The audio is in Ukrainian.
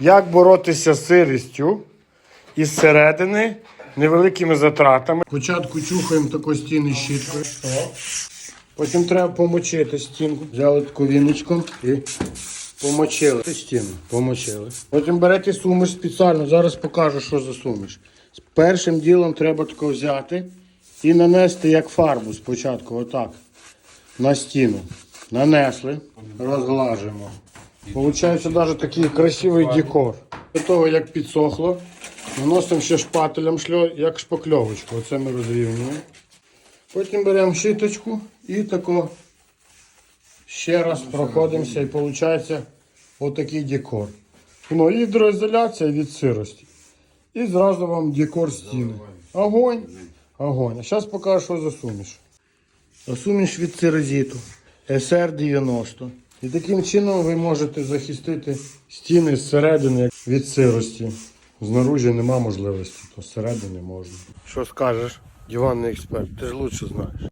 Як боротися з сирістю із середини невеликими затратами. Спочатку чухаємо таку стіни щіткою. Потім треба помочити стінку. Взяли таку віночку і помочили стіну. Помочили. Потім берете суміш спеціально. Зараз покажу, що за суміш. Першим ділом треба тако взяти і нанести як фарбу спочатку, отак. На стіну. Нанесли, розглажуємо. Получається навіть такий красивий декор. До того, як підсохло, наносимо ще шпателем як шпакльовочку. Оце ми розрівнюємо. Потім беремо щіточку і тако ще раз проходимося і виходить отакий декор. Ну, гідроізоляція від сирості. І зразу вам декор стіни. Огонь. Огонь. А зараз покажу, що за суміш. Суміш від цирозіту SR90. І таким чином ви можете захистити стіни зсередини від сирості. Знаружі нема можливості, то зсередини можна. Що скажеш, диванний експерт, ти ж краще знаєш.